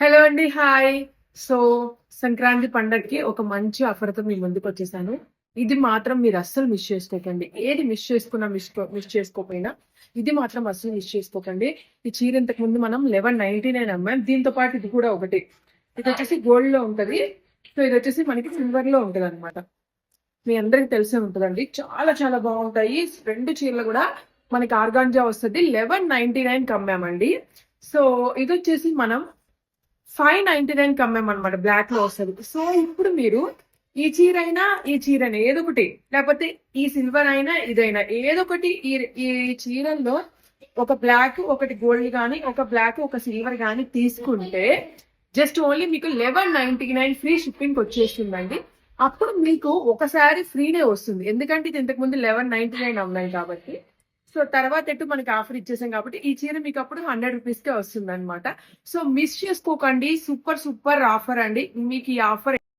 Hello అండి hi so Sankranti పండగకి ఒక మంచి ఆఫర్తో మీ ముందుకు వచ్చేసాను. ఇది మాత్రం మీరు అస్సలు మిస్ చేసుకోకండి. ఏది మిస్ చేసుకున్నా మిస్ మిస్ చేసుకోకపోయినా ఇది మాత్రం అస్సలు మిస్ చేసుకోకండి. ఈ చీర ఇంతకు ముందు మనం లెవెన్ నైన్టీ నైన్ అమ్మాం. దీంతో పాటు ఇది కూడా ఒకటి. ఇది వచ్చేసి గోల్డ్లో ఉంటది. సో ఇది వచ్చేసి మనకి సిల్వర్లో ఉంటది అనమాట మీ అందరికి తెలిసే ఉంటుందండి. చాలా చాలా బాగుంటాయి. రెండు చీరలు కూడా మనకి ఆర్గాంజా వస్తుంది. లెవెన్ నైన్టీ నైన్ అమ్మామండి. సో ఇది వచ్చేసి మనం ఫైవ్ నైన్టీ నైన్ అమ్మామన్నమాట బ్లాక్లో వస్తుంది. సో ఇప్పుడు మీరు ఈ చీర అయినా ఈ చీరని ఏదో ఒకటి లేకపోతే ఈ సిల్వర్ అయినా ఇదైనా ఏదో ఒకటి ఈ ఈ చీరల్లో ఒక బ్లాక్ ఒకటి గోల్డ్ కానీ ఒక బ్లాక్ ఒక సిల్వర్ కానీ తీసుకుంటే జస్ట్ ఓన్లీ మీకు eleven ninety nine free shipping వచ్చేస్తుందండి. అప్పుడు మీకు ఒకసారి ఫ్రీనే వస్తుంది. ఎందుకంటే ఇది ఇంతకు ముందు లెవెన్ నైన్టీ నైన్ అమ్మాయి కాబట్టి. సో తర్వాత ఎటు మనకి ఆఫర్ ఇచ్చేసాం కాబట్టి ఈ చీర మీకు అప్పుడు హండ్రెడ్ రూపీస్ కే వస్తుంది అనమాట సో మిస్ చేసుకోకండి. సూపర్ సూపర్ ఆఫర్ అండి. మీకు ఈ ఆఫర్